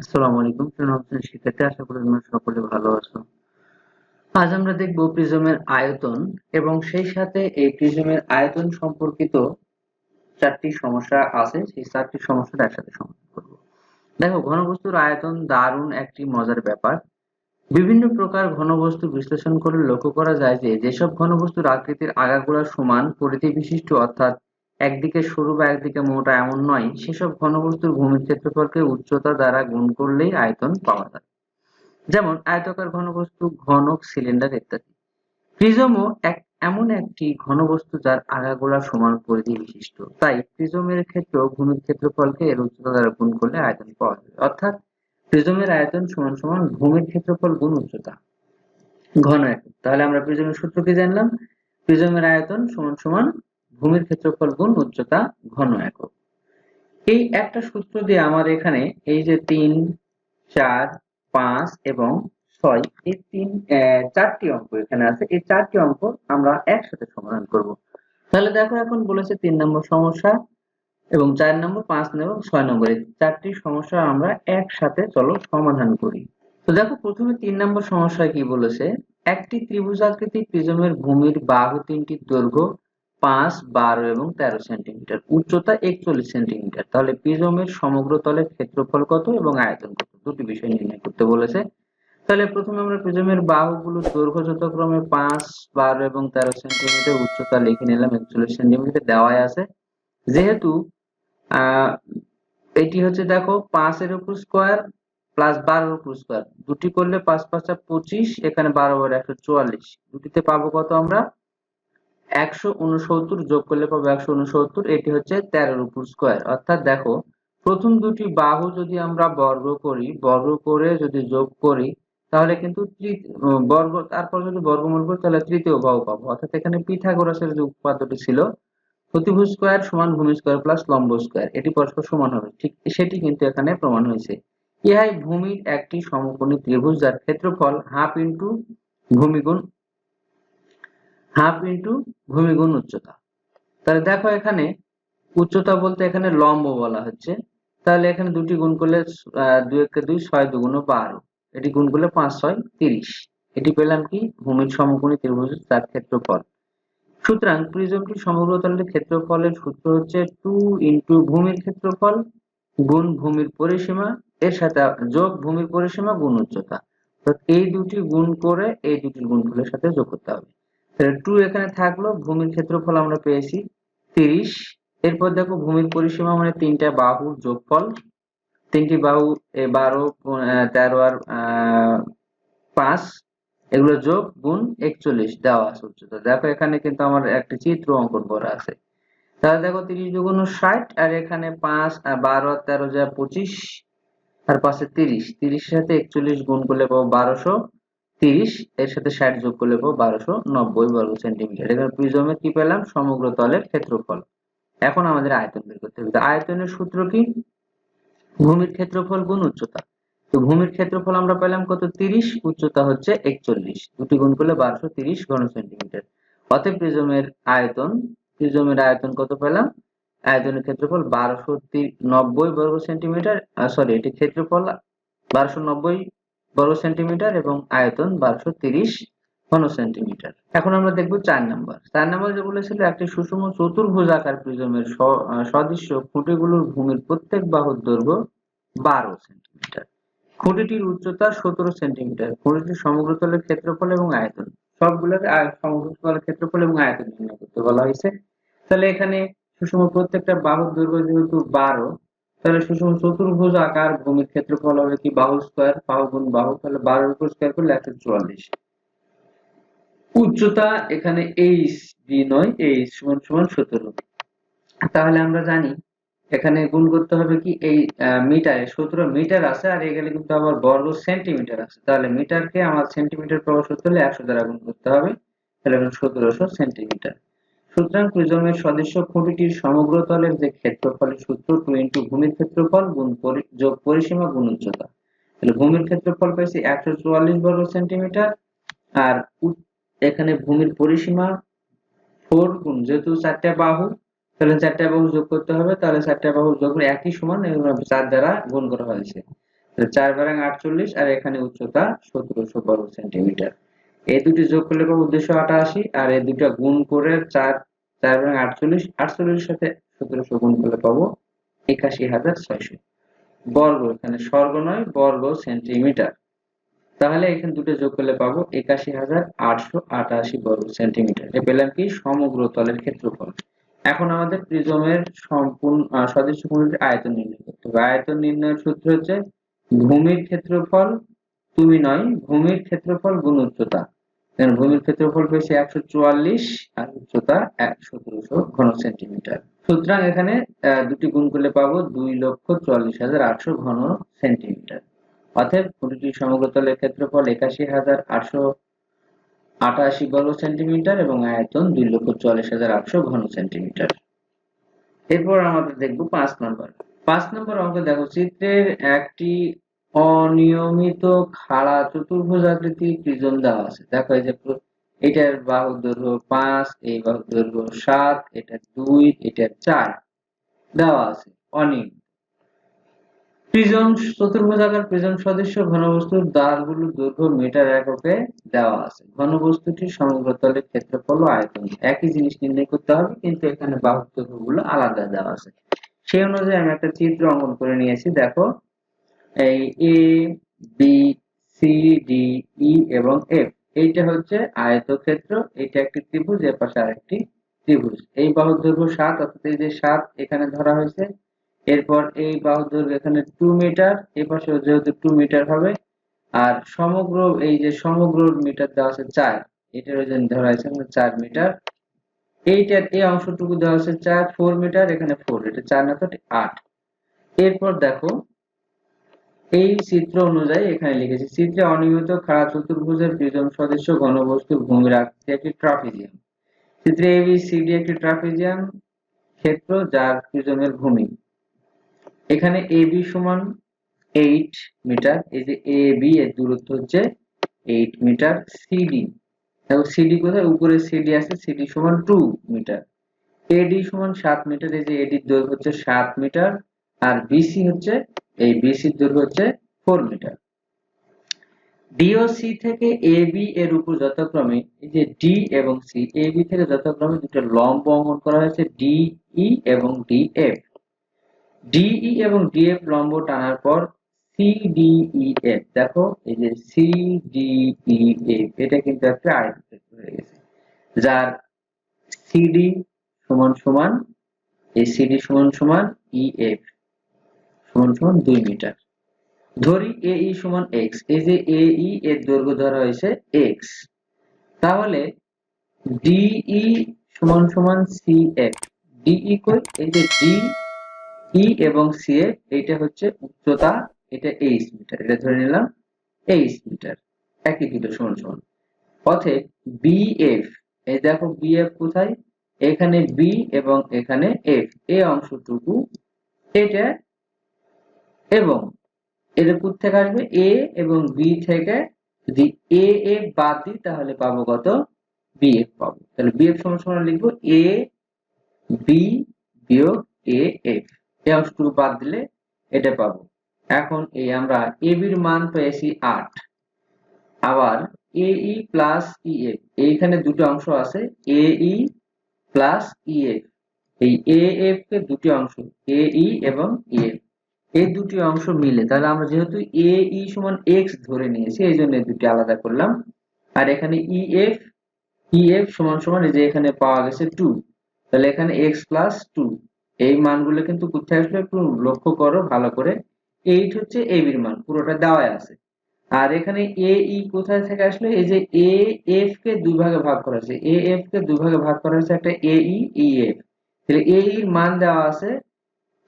আসসালামু আলাইকুম। প্রিয় শিক্ষার্থী আশা করি তোমরা সকলে ভালো আছো আজ আমরা দেখব প্রিজমের আয়তন এবং সেই সাথে এই প্রিজমের আয়তন সম্পর্কিত চারটি সমস্যা আছে। সেই চারটি সমস্যাটা একসাথে সমাধান করব। দেখো, ঘনবস্তুর আয়তন দারুণ একটি মজার ব্যাপার। বিভিন্ন প্রকার ঘনবস্তু বিশ্লেষণ করে লক্ষ্য করা যায় যে, যেসব ঘনবস্তুর আকৃতির আগাগোড়া সমান পরিধি বিশিষ্ট অর্থাৎ একদিকে সরু বা একদিকে মোটা এমন নয়। সেসব ঘনবস্তুর ভূমির ক্ষেত্রফলকে উচ্চতা দ্বারা গুণ করলেই আয়তন পাওয়া যায়। যেমন, আয়তাকার ঘনবস্তু ঘনক, সিলিন্ডার ইত্যাদি। প্রিজমও এক, এমন একটি ঘনবস্তু যার আগাগোড়া সমান পরিধি বিশিষ্ট। তাই প্রিজমের ক্ষেত্রেও ভূমির ক্ষেত্রফলকে এর উচ্চতা দ্বারা গুণ করলে আয়তন পাওয়া যাবে অর্থাৎ প্রিজমের আয়তন সমান সমান ভূমির ক্ষেত্রফল গুণ উচ্চতা। ঘন একক। তাহলে আমরা প্রিজমের সূত্র কি জানলাম? প্রিজমের আয়তন সমান সমান ভূমির ক্ষেত্রফল গুণ উচ্চতা ঘন একক। এই একটা সূত্র দিয়ে আমার এখানে এই যে তিন, চার, পাঁচ এবং ছয়, এই তিন চারটি অঙ্ক এখানে আছে। এই চারটি অঙ্ক আমরা একসাথে সমাধান করব। তাহলে দেখো এখন বলেছে তিন নম্বর সমস্যা এবং চার নম্বর, পাঁচ নম্বর ছয় নম্বর। এই চারটি সমস্যা আমরা একসাথে চলো সমাধান করি। তো দেখো প্রথমে তিন নম্বর সমস্যায় কি বলেছে? একটি ত্রিভুজাকৃতি প্রিজমের ভূমির বাহু তিনটির দৈর্ঘ্য পাঁচ, বারো এবং তেরো সেন্টিমিটার। উচ্চতা একচল্লিশ সেন্টিমিটার। তাহলে প্রিজমের সমগ্র তলের ক্ষেত্রফল কত এবং আয়তন কত? দুটি বিষয় নির্ণয় করতে বলেছে। তাহলে প্রথমে আমরা প্রিজমের বাহুগুলোর দৈর্ঘ্য যথাক্রমে পাঁচ, বারো এবং তেরো সেন্টিমিটার উচ্চতা লিখে নিলাম, একচল্লিশ সেন্টিমিটার দেওয়াই আছে। যেহেতু এটি হচ্ছে দেখো পাঁচের উপর স্কোয়ার প্লাস বারোর উপর স্কোয়ার। দুটি করলে পাঁচ পাঁচটা পঁচিশ, এখানে বারো বারো একশো চুয়াল্লিশ। দুটিতে পাবো কত আমরা? একশো উনসত্তর যোগ করলে পাবো একশো উনসত্তর, এটি হচ্ছে তেরোর উপর স্কোয়ার অর্থাৎ দেখো, প্রথম দুটি বাহু যদি আমরা বর্গ করি, বর্গ করে যদি যোগ করি, তাহলে কিন্তু বর্গ, তারপর যদি বর্গমূল করি, তাহলে তৃতীয় বাহু পাবো। অর্থাৎ এখানে পিথাগোরাসের যে উপপাদ্যটি ছিল প্রতিভুজ স্কোয়ার সমান ভূমি স্কোয়ার প্লাস লম্ব স্কোয়ার এটি পরস্পর সমান হবে। ঠিক সেটি কিন্তু এখানে প্রমাণ হয়েছে। ইহাই ভূমির একটি সমকোণী ত্রিভুজ, যার ক্ষেত্রফল হাফ ইন্টু ভূমিগুণ হাফ ইন্টু ভূমিগুণ উচ্চতা। তাহলে দেখো এখানে উচ্চতা বলতে এখানে লম্ব বলা হচ্ছে। তাহলে এখানে দুটি গুণ করলে দুই একে দুই ছয় দুগুণ বারো। এটি গুণ করলে পাঁচ, ছয়, তিরিশ। এটি পেলাম কি? ভূমির সমকোণী ত্রিভুজ তার ক্ষেত্রফল। সুতরাং প্রিজমটি সমগ্র তলের ক্ষেত্রফলের সূত্র হচ্ছে টু ইন্টু ভূমির ক্ষেত্রফল গুণ ভূমির পরিসীমা, এর সাথে যোগ ভূমির পরিসীমা গুণ উচ্চতা। এই দুটি গুণ করে এই দুটি গুণফলের সাথে যোগ করতে হবে। টু এখানে থাকল, ভূমির ক্ষেত্রফল আমরা পেয়েছি তিরিশ। এরপর দেখো, ভূমির পরিসীমা মানে তিনটা বাহুর যোগফল। তিনটি বাহু এ বারো তেরো আর পাঁচ, এগুলো যোগ গুণ একচল্লিশ দেওয়া আছে উচ্চতা। দেখো, এখানে কিন্তু আমার একটি চিত্র অঙ্কন করা আছে। তাহলে দেখো, তিরিশ দুগুণ ষাট, আর এখানে পাঁচ বারো আর তেরো যা পঁচিশ, আর পাশে তিরিশ। তিরিশের সাথে একচল্লিশ গুণ করলে পাবো বারোশো। তিরিশ, এর সাথে ষাট যোগ করলে পাবো বারোশো নব্বই বর্গ সেন্টিমিটার। এখানে প্রিজমের কি পেলাম? সমগ্র তলের ক্ষেত্রফল। এখন আমাদের আয়তন বের করতে হবে। আয়তনের সূত্র কি? ভূমির ক্ষেত্রফল গুণ উচ্চতা। তো ভূমির ক্ষেত্রফল আমরা পেলাম কত? তিরিশ, উচ্চতা হচ্ছে একচল্লিশ। দুটি গুণ করলে বারোশো তিরিশ ঘন সেন্টিমিটার। অতএব প্রিজমের আয়তন প্রিজমের আয়তন কত পেলাম? আয়তনের ক্ষেত্রফল বারোশো নব্বই বর্গ সেন্টিমিটার। সরি এটি ক্ষেত্রফল বারোশো নব্বই বর্গ সেন্টিমিটার এবং আয়তন বারোশো তিরিশ ঘন সেন্টিমিটার এখন আমরা দেখব চার নম্বর। চার নাম্বার যে বলেছিল, একটি সুষম চতুর্ভুজ আকার প্রিজমের সদৃশ্য খুঁটিগুলোর ভূমির প্রত্যেক বাহুর দৈর্ঘ্য বারো সেন্টিমিটার। খুঁটিটির উচ্চতা সতেরো সেন্টিমিটার। খুঁটিটির সমগ্র তলের ক্ষেত্রফল এবং আয়তন। সবগুলোর সমগ্র তলের ক্ষেত্রফল এবং আয়তন নির্ণয় করতে বলা হয়েছে। তাহলে এখানে সুষম প্রত্যেকটা বাহুর দৈর্ঘ্য যেহেতু বারো তাহলে সুষম চতুর্ভুজ আকার ভূমির ক্ষেত্রফল হবে কি? বাহু স্কোয়ার বাহু গুণ বাহু, তাহলে বারোর উপর স্কোয়ার করলে একশো চুয়াল্লিশ। উচ্চতা এখানে এইচ ডি নয় এইচ সমান সমান সতেরো। তাহলে আমরা জানি এখানে গুণ করতে হবে কি? এই মিটারে সতেরো মিটার আছে, আর এখানে কিন্তু আবার বর্গ সেন্টিমিটার আছে। তাহলে মিটারকে আমার সেন্টিমিটার প্রবেশ করতে হলে একশো দ্বারা গুণ করতে হবে। তাহলে সতেরোশো সেন্টিমিটার সুতরাং প্রিজমের সদস্য খুঁটিটির সমগ্র তলের যে ক্ষেত্রফলের সূত্র টু ইন্টু ভূমির ক্ষেত্রফল গুণ যোগ পরিসীমা গুণ উচ্চতা। তাহলে ভূমির ক্ষেত্রফল পাইছি একশো চুয়াল্লিশ বর্গ সেন্টিমিটার আর এখানে ভূমির পরিসীমা ফোর গুণ, যেহেতু চারটা বাহু, তাহলে চারটা বাহু যোগ করতে হবে, তাহলে চারটা বাহু যোগ করে একই সমান চার দ্বারা গুণ করা হয়েছে চার বারাং আটচল্লিশ আর এখানে উচ্চতা সতেরোশো বর্গ সেন্টিমিটার। এই দুটি যোগ করলে উদ্দেশ্য আটাশি, আর এই দুটা গুণ করে চার চার বারাং আটচল্লিশ আটচল্লিশ সাথে সতেরোশো গুণ করলে পাবো একাশি হাজার ছয়শো। বর্গ, এখানে স্বর্গ নয়, বর্গ সেন্টিমিটার। তাহলে এখানে দুটো যোগ করলে পাবো একাশি হাজার আটশো আটাশি বর্গ সেন্টিমিটার। এ পেলাম কি? সমগ্র তলের ক্ষেত্রফল। এখন আমাদের প্রিজমের সম্পূর্ণ সদৃশ্য কোণের আয়তন নির্ণয় করতে হবে। আয়তন নির্ণয়ের সূত্র হচ্ছে ভূমির ক্ষেত্রফল, তুমি নয়, ভূমির ক্ষেত্রফল গুণ উচ্চতা। কারণ ভূমির ক্ষেত্রফল পেয়েছে একশো চুয়াল্লিশ আর উচ্চতা এক সতেরোশো ঘন সেন্টিমিটার। সুতরাং এখানে দুটি গুণ করলে পাবো দুই লক্ষ চুয়াল্লিশ হাজার আটশো ঘন সেন্টিমিটার। অর্থাৎ প্রতিটি সমগ্রতলের ক্ষেত্রফল একাশি হাজার আটশো আটাশি বর্গ সেন্টিমিটার এবং আয়তন দুই লক্ষ চুয়াল্লিশ হাজার আটশো ঘন সেন্টিমিটার। এরপর আমাদের দেখব পাঁচ নম্বর। পাঁচ নম্বর অঙ্ক দেখো, চিত্রের একটি অনিয়মিত খাড়া চতুর্ভুজ আকৃতি প্রিজম দেওয়া আছে। দেখো এই যে এটার বাহুর দৈর্ঘ্য পাঁচ, এই বাহুর দৈর্ঘ্য সাত, এটা দুই, এটা চার দেওয়া আছে অনিয়মিত প্রিজম চতুর্ভুজাকার প্রিজম সদৃশ্য ঘনবস্তুর দ্বারগুলোর দৈর্ঘ্য মিটার এককে দেওয়া আছে। ঘনবস্তুটির সমগ্র তলের ক্ষেত্রফল ও আয়তন। একই জিনিস নির্ণয় করতে হবে, কিন্তু এখানে বাহুর দৈর্ঘ্যগুলো আলাদা দেওয়া আছে। সেই অনুযায়ী আমি একটা চিত্র অঙ্কন করে নিয়েছি। দেখো এই A B C D E এবং এফ এইটা হচ্ছে আয়তক্ষেত্র, এটা একটি ত্রিভুজ, এর পাশে আরেকটি ত্রিভুজ। এই বাহুর দৈর্ঘ্য সাত, অর্থাৎ এই যে সাত এখানে ধরা হয়েছে। এরপর এই বাহুর দৈর্ঘ্য এখানে টু মিটার এই পাশে যেহেতু টু মিটার হবে, আর সমগ্র, এই যে সমগ্র মিটার দেওয়া আছে চার, এটার ওজন ধরা হয়েছে চার মিটার এইটার, এই অংশটুকু দেওয়া আছে চার ফোর মিটার এখানে ফোর এটা চার না, তো আট। এরপর দেখো এই চিত্র অনুযায়ী এখানে লিখেছি, চিত্রে অনিয়মিত খাড়া চতুর্ভুজের প্রিজম সদৃশ্য ঘনবস্তু ভূমির আকৃতি একটি ট্রাপিজিয়াম চিত্রে এ বি সি ডি একটি ট্রাপিজিয়াম ক্ষেত্র যার প্রিজমের ভূমি। এখানে এ বি সমান এইট মিটার এই যে এ বি এর দূরত্ব হচ্ছে এইট মিটার সিডি দেখো সিডি কোথায়? উপরে সিডি আছে সিডি সমান টু মিটার এডি সমান সাত মিটার এই যে এডির দৈর্ঘ্য হচ্ছে সাত মিটার আর বিসি হচ্ছে, এই বিসির দৈর্ঘ্য হচ্ছে ফোর মিটার ডিওসি থেকে এবি এর উপর যথাক্রমে, এই যে ডি এবং সি এবি থেকে যথাক্রমে দুটো লম্ব অঙ্কন করা হয়েছে ডিই এবং ডিএফ ডিই এবং ডিএফ লম্ব টানার পর সিডিইএফ দেখো, এই যে সিডিইএফ এটা কিন্তু একটা আয়তক্ষেত্র হয়ে গেছে। যার সিডি সমান সমান, এই সিডি সমান সমান ইএফ সমান সমান দুই মিটার। ধরি এই সমান এক্স, এই যে এই এর দৈর্ঘ্য ধরা হয়েছে এক্স। তাহলে ডিই সমান সমান সি সিএফ ডিই কই? এই যে ডি ই এবং সিএফ এইটা হচ্ছে উচ্চতা, এটা এইচ মিটার। এটা ধরে নিলাম এইচ মিটার। একই দুটো সমান সমান। অতএব বিএফ এই দেখো বিএফ কোথায়? এখানে বি এবং এখানে এফ। এই অংশটুকু, এটা এবং এর কোথ থেকে আসবে? এ এবং বি থেকে যদি এ এফ বাদ দিই, তাহলে পাবো কত? বি এফ পাবো। তাহলে বি এফ সমান সমান লিখব এ বি বিয়োগ এ এফ এই অংশটুকু বাদ দিলে এটা পাবো। এখন এই আমরা এ বির মান পেয়েছি আট। আবার এ ই প্লাস ই এফ এইখানে দুটো অংশ আছে। এ ই প্লাস ই এফ এই এ এফ কে দুটি অংশ এ ই এবং ই এফ এই দুটি অংশ মিলে, তাহলে আমরা যেহেতু এ ই সমান এক্স ধরে নিয়েছি, এই জন্য দুটি আলাদা করলাম। আর এখানে ই এফ ই এফ সমান সমান এই যে এখানে পাওয়া গেছে টু তাহলে এখানে এক্স প্লাস টু এই মানগুলো কিন্তু কোথায় আসবে একটু লক্ষ্য করো ভালো করে। এইট হচ্ছে এ বির মান, পুরোটা দেওয়াই আছে। আর এখানে এ ই কোথায় থেকে আসলে? এই যে এ এফ কে দুই ভাগে ভাগ করা হয়েছে। এ এফ কে দুই ভাগে ভাগ করা হয়েছে একটা এ ই ই এফ তাহলে এ এর মান দেওয়া আছে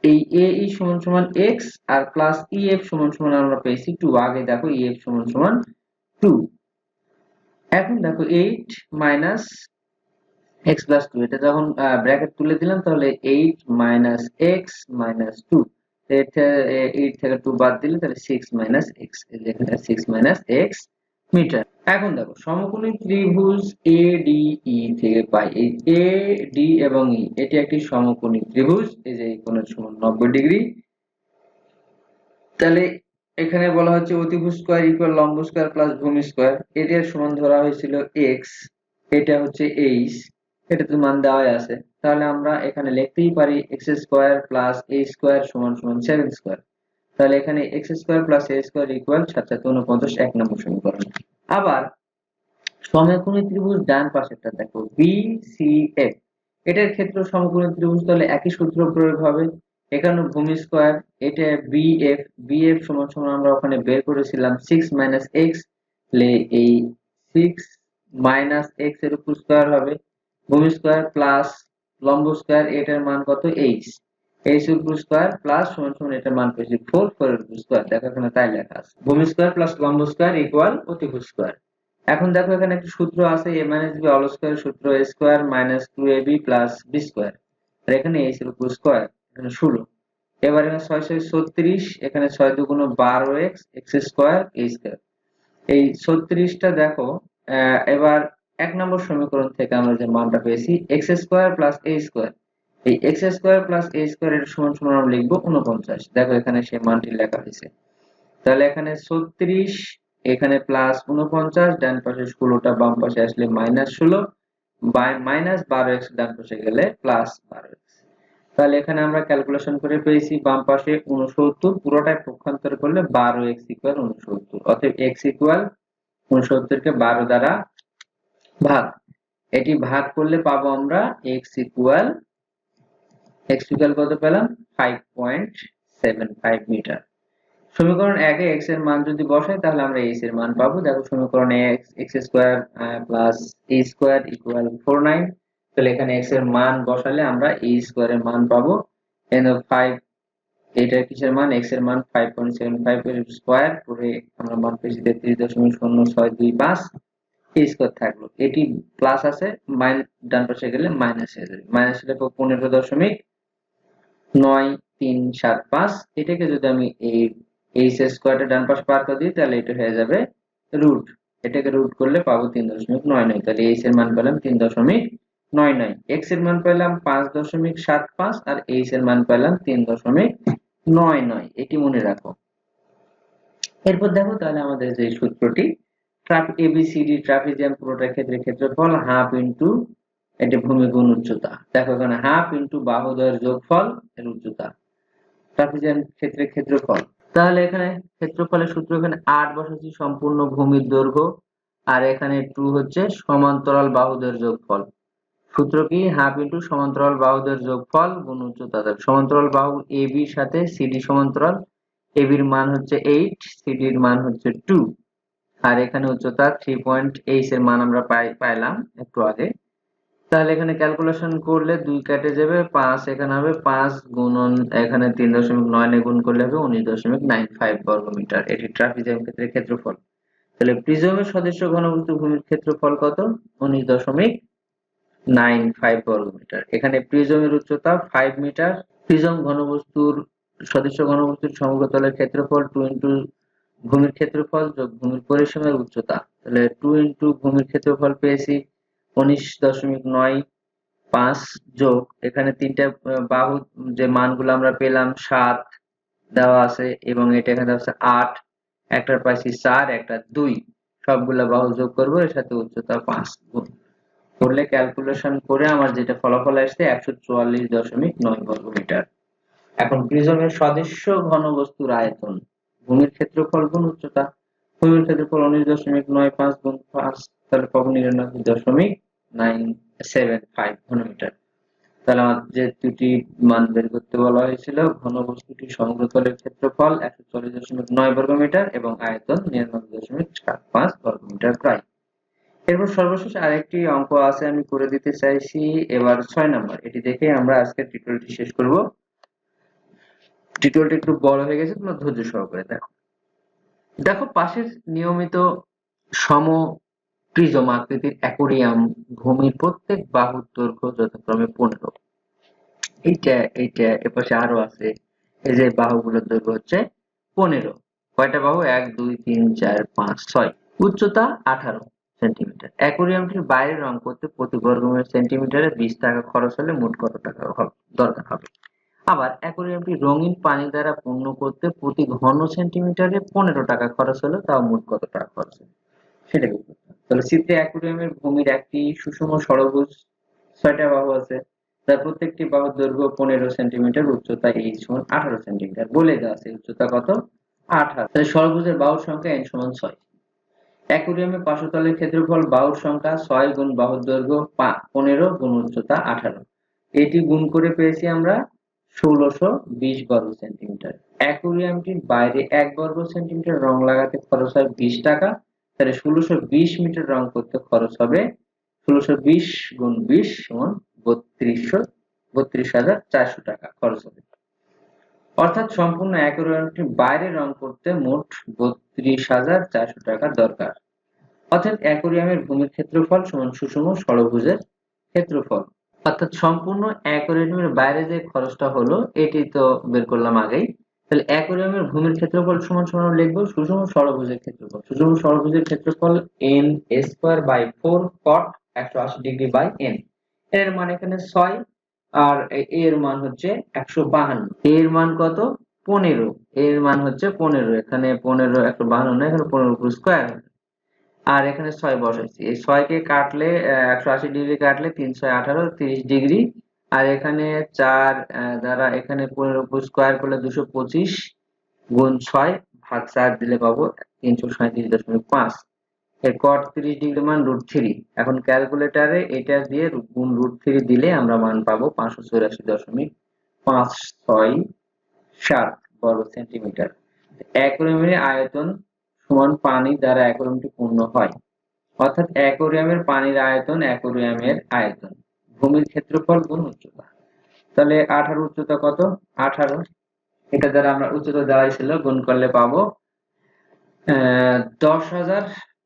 এই এ ই সমান সমান এক্স আর প্লাস ই এফ সমান সমান আমরা পেয়েছি টু আগে দেখো ই এফ সমান সমান টু এখন দেখো eight minus X plus two এটা যখন ব্র্যাকেট তুলে দিলাম, তাহলে eight minus X minus two eight থেকে টু বাদ দিলে তাহলে six minus X six minus X meter. এখন দেখো, সমকোণী ত্রিভুজ এ ডি ই থেকে পাই। এই এ ডি এবং ই এটি একটি সমকোণী ত্রিভুজ। এই যে কোণের সমান নব্বই ডিগ্রি। তাহলে এখানে বলা হচ্ছে অতিভুজ স্কোয়ার ইকুয়াল লম্ব স্কোয়ার প্লাস ভূমি স্কোয়ার এটার সমান ধরা হয়েছিল এক্স এটা হচ্ছে এইচ এটা তো মান দেওয়াই আছে। তাহলে আমরা এখানে লিখতেই পারি X square plus A square সমান সমান সেভেন স্কোয়ার তাহলে এখানে X square plus A square equal সাত সাত উনপঞ্চাশ, এক নম্বর সমীকরণ। আবার সমকোণী ত্রিভুজ ডান পাশেরটা দেখো বি সি এটার ক্ষেত্রে সমকোণী ত্রিভুজ, তাহলে একই সূত্র প্রয়োগ হবে। এখানে ভূমি স্কোয়ার এটা বি এফ বি সমান সমান আমরা ওখানে বের করেছিলাম সিক্স মাইনাস এক্স এই সিক্স মাইনাস এক্সের উপর স্কোয়ার হবে। ভূমি স্কোয়ার প্লাস লম্ব স্কোয়ার এটার মান কত? এইচ এইচ এর উপর স্কোয়ার প্লাস সমান সমান এটার মান পেয়েছি ফোর ফোর এর উপর স্কোয়ার দেখো এখানে তাই লেখা আছে। ভূমি স্কোয়ার প্লাস লম্ব স্কোয়ার ইকুয়াল অতিভুজ স্কোয়ার এখন দেখো এখানে একটা সূত্র আছে A minus B all square সূত্র A square minus two A B plus B square আর এখানে এইচ এর উপর স্কোয়ার এখানে ষোলো। এবার এখানে ছয় ছয় ছত্রিশ, এখানে ছয় দুগুণ বারো X X square A square এই ছত্রিশটা দেখো এবার এক নম্বর সমীকরণ থেকে আমরা যে মানটা পেয়েছি X square plus A square এই X square plus A square এর সমান সমান আমরা লিখব উনপঞ্চাশ দেখো এখানে সেই মানটি লেখা হয়েছে। তাহলে এখানে ছত্রিশ, এখানে প্লাস উনপঞ্চাশ ডান পাশে ষোলোটা, বাম পাশে আসলে মাইনাস ষোলো মাইনাস বারো এক্স ডান পাশে গেলে প্লাস বারো এক্স তাহলে এখানে আমরা ক্যালকুলেশন করে পেয়েছি, বাম পাশে উনসত্তর পুরোটাই পক্ষান্তর করলে বারো এক্স ইকুয়াল উনসত্তর অতএব এক্স ইকুয়াল বারো দ্বারা ভাগ। এটি ভাগ করলে পাবো আমরা এক্স ইকুয়াল এক্স ইকুয়াল কত পেলাম? Five point seven five meter সমীকরণ একে এক্সের মান যদি বসাই, তাহলে আমরা এইচ এর মান পাবো। দেখো সমীকরণে X X square plus A square equal four nine তাহলে এখানে এক্সের মান বসালে আমরা এ স্কোয়ার মান পাবো। এন ফাইভ এটা কিসের মান? এক্সের মান five point seven five square করে আমরা মান পেয়েছি তেত্রিশ দশমিক শূন্য ছয় দুই পাঁচ। এই স্কোয়ার থাকল। এটি প্লাস আছে মাইন ডান পাশে গেলে মাইনাস হয়ে যাবে। মাইনাস হলে পনেরো দশমিক নয়, তিন, সাত, পাঁচ। এটাকে যদি আমি এই এইচ স্কোয়ারটা ডান পাশে পার করে দিই, তাহলে এটা হয়ে যাবে রুট এটাকে রুট করলে পাবো তিন দশমিক নয় নয়। তাহলে এইচ এর মান পেলাম তিন দশমিক নয় নয়। এক্সের মান পেলাম পাঁচ দশমিক সাত পাঁচ আর এইচ এর মান পেলাম তিন দশমিক নয় নয়। এটি মনে রাখো। এরপর দেখো তাহলে আমাদের যে সূত্রটি ট্রাফিক এবিসিডি ট্রাফিজিয়াম পুরোটার ক্ষেত্রে ক্ষেত্রফল হাফ ইন্টু এটি ভূমি গুণ উচ্চতা। দেখো এখানে হাফ ইন্টু বাহুদয়ের যোগফল এর উচ্চতা। ট্রাফিজিয়াম ক্ষেত্রে ক্ষেত্রফল। তাহলে এখানে ক্ষেত্রফলের সূত্র এখানে আট বসাচ্ছি, সম্পূর্ণ ভূমির দৈর্ঘ্য। আর এখানে টু হচ্ছে সমান্তরাল বাহুদের যোগফল। সূত্র কি? হাফ ইন্টু সমান্তরাল বাহুদের যোগফল গুণ উচ্চতা। সমান্তরাল বাহু এ বির সাথে সিডি সমান্তরাল। এ বির মান হচ্ছে এইট সিডির মান হচ্ছে টু আর এখানে উচ্চতা থ্রি পয়েন্ট এইচ এর মান আমরা পাই, পাইলাম একটু আগে। তাহলে এখানে ক্যালকুলেশন করলে দুই কেটে যাবে, পাঁচ এখানে হবে, পাঁচ গুণন এখানে তিন দশমিক নয় গুণ করলে হবে উনিশ দশমিক নাইন ফাইভ বর্গ মিটার এটি ট্রাফিজিয়াম ক্ষেত্রে ক্ষেত্রফল। তাহলে প্রিজমের সদস্য ঘনবস্তু ভূমির ক্ষেত্রফল কত? উনিশ দশমিক নাইন ফাইভ বর্গ মিটার এখানে প্রিজমের উচ্চতা ফাইভ মিটার প্রিজম ঘনবস্তুর সদস্য ঘনবস্তুর সমগ্রতলের ক্ষেত্রফল টু ইন্টু ভূমির ক্ষেত্রফল যোগ ভূমির পরিসীমার উচ্চতা। তাহলে টু ইন্টু ভূমির ক্ষেত্রফল পেয়েছি উনিশ দশমিক নয় পাঁচ যোগ, এখানে তিনটা বাহু, যে মানগুলো আমরা পেলাম দেওয়া আছে এবং এটা এখানে আছে একটার একটা সবগুলা বাহু যোগ এর সাথে উচ্চতা গুণ। করলে ক্যালকুলেশন করে আমার যেটা ফলাফল আসছে, একশো চুয়াল্লিশ দশমিক নয় বর্গ মিটার এখন প্রিজমের সদস্য ঘনবস্তুর আয়তন, ভূমির ক্ষেত্রফল গুণ উচ্চতা, ভূমির ক্ষেত্রফল উনিশ দশমিক নয় পাঁচ গুণ পাঁচ তাহলে পাবো নিরানব্বই দশমিক নাইন সেভেন ফাইভ ঘনমিটার। তাহলে আমার যে দুটি মান বের করতে বলা হয়েছিল ঘন ঘনবস্তুটি সমগ্রতলের ক্ষেত্রফল একশো চল্লিশ দশমিক নয় বর্গ মিটার এবং আয়তন নিরানব্বই দশমিক সাত পাঁচ বর্গ মিটার প্রায়। এরপর সর্বশেষ আরেকটি অঙ্ক আছে, আমি করে দিতে চাইছি। এবার ছয় নম্বর, এটি দেখে আমরা আজকের টিউটোরিয়ালটি শেষ করব। টিউটোরিয়ালটি একটু বড় হয়ে গেছে, তোমরা ধৈর্য সহকারে দেখো। দেখো, পাশের নিয়মিত সম প্রিজম আকৃতির অ্যাকোরিয়াম ভূমির প্রত্যেক বাহুর দৈর্ঘ্য যথাক্রমে পনেরো। এইটা এইটা এপাশে আরও আছে। এই যে বাহুগুলোর দৈর্ঘ্য হচ্ছে পনেরো। কয়টা বাহু? এক, দুই, তিন, চার, পাঁচ, ছয়। উচ্চতা আঠারো সেন্টিমিটার। অ্যাকোরিয়ামটির বাইরে রং করতে প্রতি বর্গ সেন্টিমিটারে বিশ টাকা খরচ হলে মোট কত টাকা দরকার হবে? আবার অ্যাকোয়ারিয়ামটি রঙিন পানি দ্বারা পূর্ণ করতে প্রতি ঘন সেন্টিমিটারে পনেরো টাকা খরচ হলো, তাও মোট কত টাকা খরচ হলো? সেটা বের করতে তাহলে চিত্রে অ্যাকোয়ারিয়ামের ভূমির একটি সুষম ষড়ভুজ ছয়টা বাহু আছে তার প্রত্যেকটি বাহুর দৈর্ঘ্য পনেরো সেন্টিমিটার, উচ্চতা এই সমান আঠারো সেন্টিমিটার। বলে দেওয়া আছে, উচ্চতা কত? আঠারো। তাহলে ষড়ভুজের বাহুর সংখ্যা এন সমান ছয়। অ্যাকোয়ারিয়ামের পার্শ্বতলের ক্ষেত্রফল বাহুর সংখ্যা ছয় গুণ বাহুর দৈর্ঘ্য পনেরো গুণ উচ্চতা আঠারো। এটি গুণ করে পেয়েছি আমরা ষোলোশো বিশ বর্গ সেন্টিমিটার। অ্যাকোয়ারিয়ামটির বাইরে এক বর্গ সেন্টিমিটার রং লাগাতে খরচ হয় বিশ টাকা। তাহলে ষোলোশো বিশ মিটার রং করতে খরচ হবে ষোলোশো বিশ গুণ বিশ সমান বত্রিশশো, বত্রিশ হাজার চারশো টাকা খরচ হবে। অর্থাৎ সম্পূর্ণ অ্যাকোয়ারিয়ামটির বাইরে রং করতে মোট বত্রিশ হাজার চারশো টাকা দরকার। অর্থাৎ অ্যাকোয়ারিয়ামের ভূমির ক্ষেত্রফল সমান সুষম ষড়ভুজের ক্ষেত্রফল। অর্থাৎ সম্পূর্ণ অ্যাকোয়ারিয়ামের বাইরে যে খরচটা হলো, এটি তো বের করলাম আগেই। তাহলে অ্যাকোয়ারিয়ামের ভূমির ক্ষেত্রফল সমান সমান লিখব সুষম ষড়ভুজের ক্ষেত্রফল। সুষম ষড়ভুজের ক্ষেত্রফল N square by four cot একশো আশি ডিগ্রি বাই এন এর মান এখানে ছয়, আর এর মান হচ্ছে একশো বাহান্ন। এর মান কত? পনেরো। এর মান হচ্ছে পনেরো। এখানে পনেরো একশো বাহান্ন এখানে পনেরো স্কোয়ার আর এখানে ছয় বসাইছি। এই ছয়কে কাটলে একশো আশি ডিগ্রি কাটলে তিন ছয় আঠারো, তিরিশ ডিগ্রি আর এখানে চার দ্বারা এখানে পনেরো স্কোয়ার করলে দুশো পঁচিশ গুণ ছয় ভাগ চার দিলে পাবো তিনশো সাঁত্রিশ দশমিক পাঁচ। এর কট তিরিশ ডিগ্রি মান রুট থ্রি এখন ক্যালকুলেটারে এটা দিয়ে গুণ রুট থ্রি দিলে আমরা মান পাবো পাঁচশো চুরাশি দশমিক পাঁচ ছয় সাত বর্গ সেন্টিমিটার। অ্যাকোয়ারিয়ামের আয়তন সমান পানি দ্বারা অ্যাকোয়ারিয়ামটি পূর্ণ হয়। অর্থাৎ অ্যাকোরিয়ামের পানির আয়তন অ্যাকোয়ারিয়ামের আয়তন। ভূমির ক্ষেত্রফল গুণ উচ্চতা। তাহলে আঠারো উচ্চতা কত? আঠারো। এটা দ্বারা আমরা উচ্চতা দেওয়া ছিল গুণ করলে পাবো দশ হাজার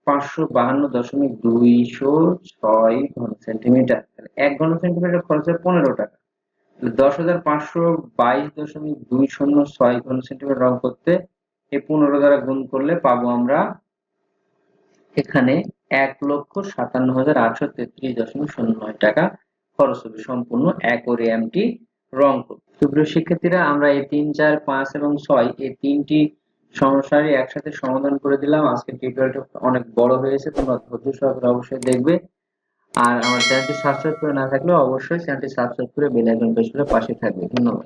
পাঁচশো বাহান্ন দশমিক দুইশো ছয় ঘন সেন্টিমিটার এক ঘন সেন্টিমিটার খরচ হয় পনেরো টাকা। দশ হাজার পাঁচশো বাইশ দশমিক দুই শূন্য ছয় ঘন সেন্টিমিটার রং করতে এই পনেরো দ্বারা গুণ করলে পাবো আমরা এখানে এক লক্ষ সাতান্ন হাজার আটশো তেত্রিশ দশমিক শূন্য নয় টাকা। খরচ হবে সম্পূর্ণ অ্যাকোরিয়ামটি রং করতে সুপ্রিয় শিক্ষার্থীরা, আমরা এই তিন, চার, পাঁচ এবং ছয় এই তিনটি সমস্যারই একসাথে সমাধান করে দিলাম। আজকে টিউটোরিয়ালটা অনেক বড় হয়েছে, তোমরা ধৈর্য সহকারে অবশ্যই দেখবে। আর আমার চ্যানেলটি সাবস্ক্রাইব করে না থাকলে অবশ্যই চ্যানেলটি সাবস্ক্রাইব করে বেল আইকন প্রেস করে পাশে থাকবে। ধন্যবাদ।